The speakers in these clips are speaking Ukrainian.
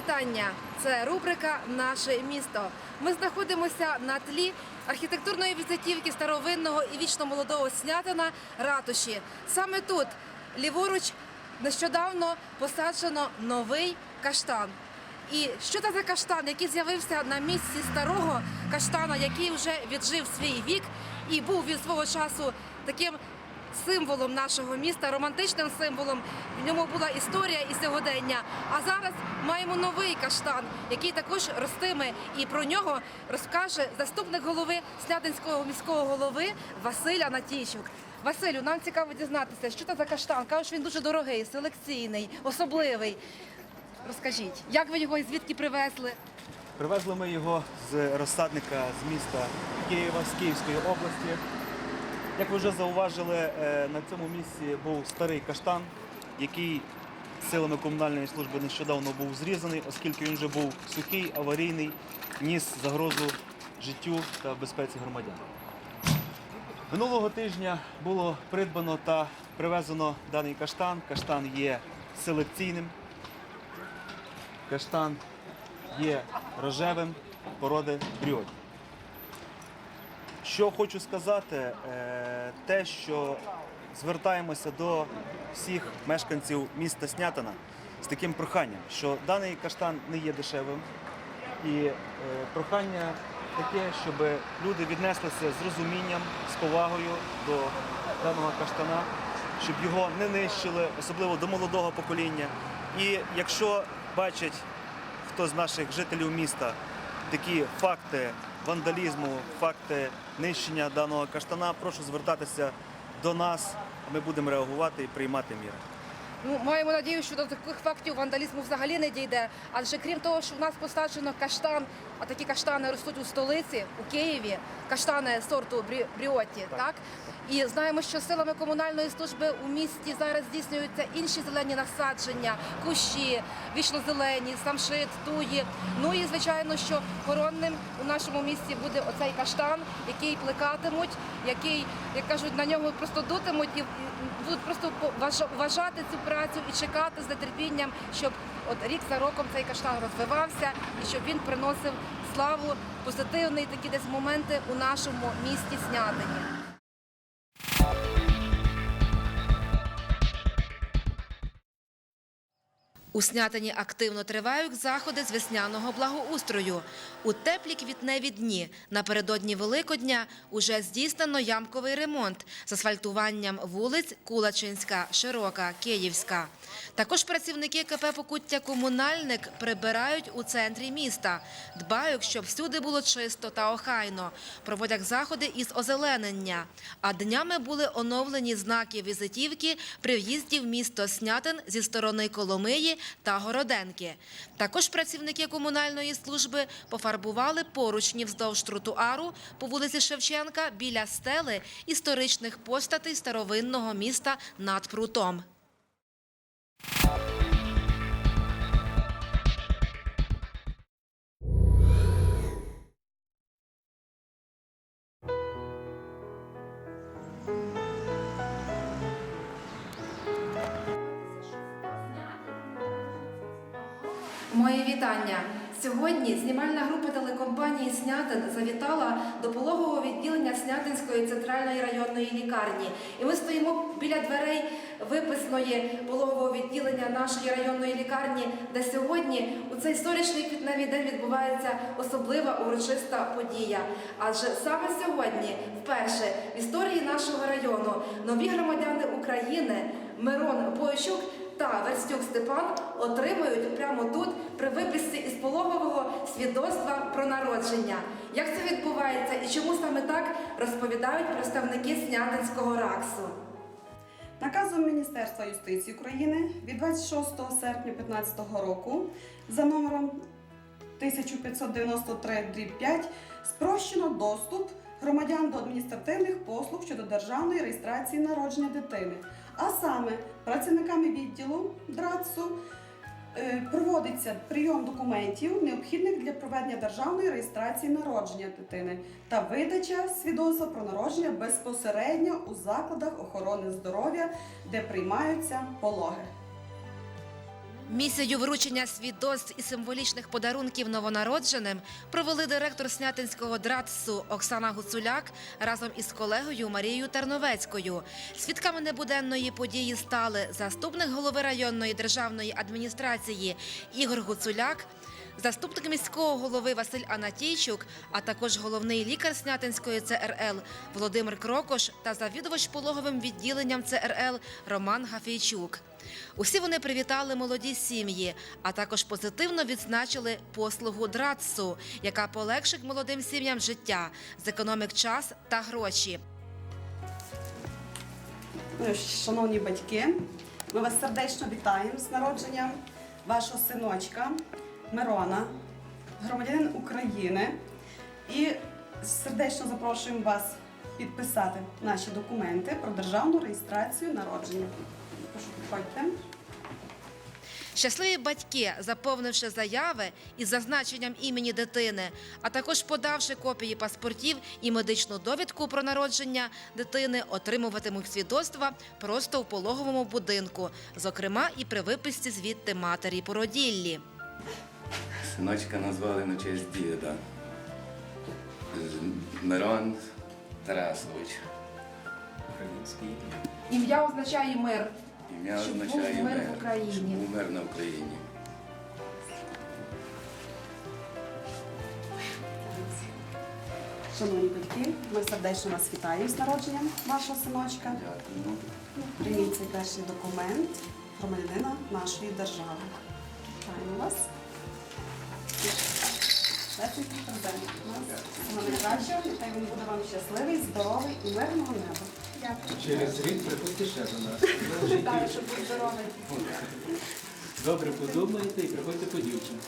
Вітання. Це рубрика Наше місто. Ми знаходимося на тлі архітектурної візитівки старовинного і вічно молодого снятина ратуші. Саме тут, ліворуч, нещодавно посаджено новий каштан. І що це за каштан, який з'явився на місці старого каштана, який вже віджив свій вік і був від свого часу таким символом нашого міста, романтичним символом. В ньому була історія і сьогодення. А зараз маємо новий каштан, який також ростиме. І про нього розкаже заступник голови Снятинського міського голови Василь Анатійчук. Василю, нам цікаво дізнатися, що це за каштан. Кажуть, він дуже дорогий, селекційний, особливий. Розкажіть, як ви його і звідки привезли? Привезли ми його з розсадника з міста Києва, з Київської області. Як ви вже зауважили, е, на цьому місці був старий каштан, який силами комунальної служби нещодавно був зрізаний, оскільки він вже був сухий, аварійний, ніс загрозу життю та безпеці громадян. Минулого тижня було придбано та привезено даний каштан. Каштан є селекційним. Каштан є рожевим породи бріоті. Що хочу сказати, е, те, що звертаємося до всіх мешканців міста Снятина з таким проханням, що даний каштан не є дешевим. І е, прохання таке, щоб люди віднеслися з розумінням, з повагою до даного каштана, щоб його не нищили, особливо до молодого покоління. І якщо бачать хто з наших жителів міста такі факти вандалізму, факти нищення даного каштана, прошу звертатися до нас. Ми будемо реагувати і приймати міри. Ну, маємо надію, що до таких фактів вандалізму взагалі не дійде. Адже крім того, що в нас посаджено каштан, а такі каштани ростуть у столиці, у Києві, каштани сорту брі- бріоті, так? І знаємо, що силами комунальної служби у місті зараз здійснюються інші зелені насадження, кущі, вічно-зелені, самшит, туї. Ну і звичайно, що коронним у нашому місті буде оцей каштан, який плекатимуть, який, як кажуть, на нього просто дутимуть і будуть просто вважати цю працю і чекати з нетерпінням, щоб от рік за роком цей каштан розвивався і щоб він приносив славу, позитивні такі десь моменти у нашому місті Снятині. У Снятині активно тривають заходи з весняного благоустрою. У теплі квітневі дні напередодні Великодня уже здійснено ямковий ремонт з асфальтуванням вулиць Кулачинська, Широка, Київська. Також працівники КП «Покуття Комунальник прибирають у центрі міста, дбають, щоб всюди було чисто та охайно. Проводять заходи із озеленення. А днями були оновлені знаки візитівки при в'їзді в місто Снятин зі сторони Коломиї та Городенки. Також працівники комунальної служби пофарбували поручні вздовж тротуару по вулиці Шевченка біля стели історичних постатей старовинного міста над прутом. Мої вітання. Сьогодні знімальна група телекомпанії Снятин завітала до пологового відділення Снятинської центральної районної лікарні. І ми стоїмо біля дверей виписної пологового відділення нашої районної лікарні, де сьогодні у цей історичний квітневий день відбувається особлива урочиста подія. Адже саме сьогодні, вперше в історії нашого району, нові громадяни України Мирон Бойчук та Верстюк Степан отримують прямо тут при виписці із пологового свідоцтва про народження. Як це відбувається і чому саме так розповідають представники Снятинського РАКСу? Наказом Міністерства юстиції України від 26 серпня 2015 року за номером 1593-5 спрощено доступ громадян до адміністративних послуг щодо державної реєстрації народження дитини. А саме працівниками відділу ДРАЦу е, проводиться прийом документів, необхідних для проведення державної реєстрації народження дитини та видача свідоцтва про народження безпосередньо у закладах охорони здоров'я, де приймаються пологи. Місію вручення свідоцтв і символічних подарунків новонародженим провели директор Снятинського ДРАЦСу Оксана Гуцуляк разом із колегою Марією Тарновецькою. Свідками небуденної події стали заступник голови районної державної адміністрації Ігор Гуцуляк, заступник міського голови Василь Анатійчук, а також головний лікар Снятинської ЦРЛ Володимир Крокош та завідувач пологовим відділенням ЦРЛ Роман Гафійчук. Усі вони привітали молоді сім'ї, а також позитивно відзначили послугу ДРАЦСу, яка полегшить молодим сім'ям життя, зекономить час та гроші. Ну, Шановні батьки, ми вас сердечно вітаємо з народженням вашого синочка Мирона, громадянин України. І сердечно запрошуємо вас підписати наші документи про державну реєстрацію народження. Прошу. Щасливі батьки, заповнивши заяви із зазначенням імені дитини, а також подавши копії паспортів і медичну довідку про народження дитини, отримуватимуть свідоцтва просто в пологовому будинку, зокрема і при виписці звідти матері породіллі. Синочка назвали на честь діда. Мирон Тарасович. Український. Ім'я означає мир. Ім'я був означає мир в. Україні. Щоб був мир на Україні. Шановні батьки, ми сердечно вас вітаємо з народженням вашого синочка. Дякую. Прийміть цей перший документ громадянина нашої держави. Вітаємо вас. Президент нехай він буде вам щасливий, здоровий і мирного неба. Через рік приходьте ще до нас. Вітаю, щоб був здоровий. Добре подумайте і приходьте по дівчинку.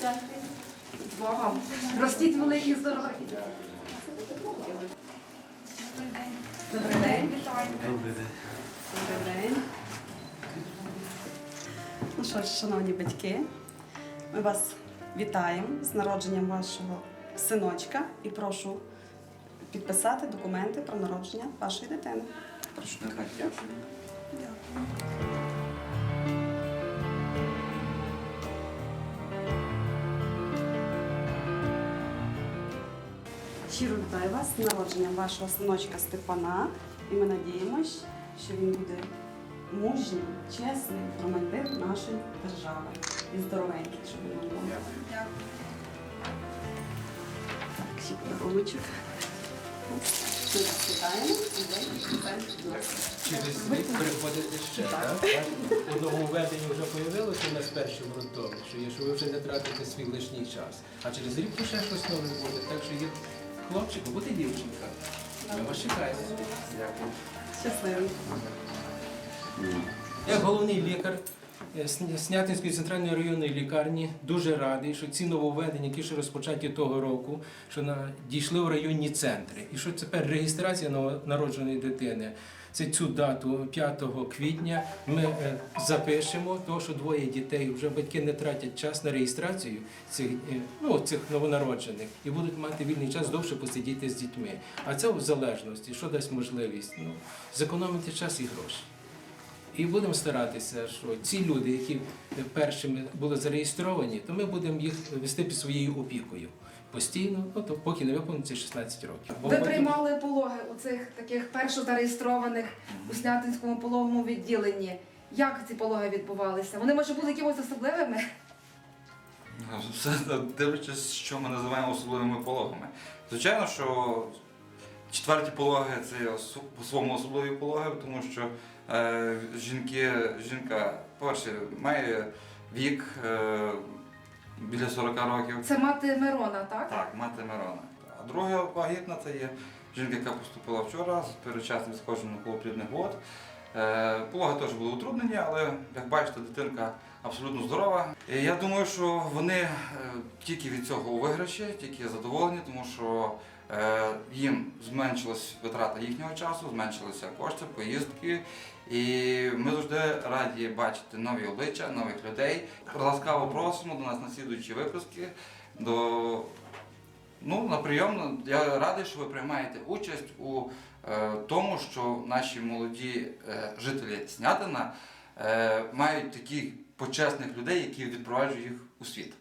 Дякую. З Богом. Ростіть великі здорові. Добрий день. Добрий день. Ну що ж, шановні батьки, ми вас вітаємо з народженням вашого синочка і прошу підписати документи про народження вашої дитини. Прошу, нехай дякую. Щиро вітаю вас з народженням вашого синочка Степана. І ми надіємось, що він буде мужній, чесний громадянин нашої держави. І здоровенький, щоб був. Дякую. Так, ще подаруночок. Ми вітаємо і. Через рік приходите ще, так? У нововведенні вже появилося у нас перші ґрунтові, що ви вже не тратите свій лишній час. А через рік ще щось нове буде. Так що є хлопчик, а буде дівчинка. Ми вас чекаємо. Дякую. Щасливий. Як головний лікар е, Снятинської центральної районної лікарні дуже радий, що ці нововведення, які ще розпочаті того року, що дійшли в районні центри. І що тепер реєстрація новонародженої дитини. Це цю дату 5 квітня ми е, запишемо, тому що двоє дітей вже батьки не тратять час на реєстрацію цих, е, ну, цих новонароджених і будуть мати вільний час довше посидіти з дітьми. А це в залежності, що дасть можливість ну, зекономити час і гроші. І будемо старатися, що ці люди, які першими були зареєстровані, то ми будемо їх вести під своєю опікою постійно, ну, то поки не виповниться 16 років. Бо Ви приймали пологи у цих таких першо зареєстрованих у Снятинському пологовому відділенні. Як ці пологи відбувалися? Вони може були якимось особливими? Ну, Все дивлячись, що ми називаємо особливими пологами. Звичайно, що четверті пологи це по-своєму особливі пологи, тому що е, жінки, жінка, перше, має вік е, біля 40 років. Це мати Мирона, так? Так, мати Мирона. А друга вагітна це є жінка, яка поступила вчора з передчасним сходженням колоплідних вод. Е, Пологи теж були утруднені, але як бачите, дитинка абсолютно здорова. І я думаю, що вони е, тільки від цього у виграші, тільки задоволені, тому що е, їм зменшилась витрата їхнього часу, зменшилися кошти, поїздки. І ми завжди раді бачити нові обличчя, нових людей. Ласкаво просимо до нас на слідуючі випуски. До Ну, на прийом я радий, що ви приймаєте участь у е, тому, що наші молоді е, жителі Снятина е, мають такі почесних людей, які відпроваджують їх у світ.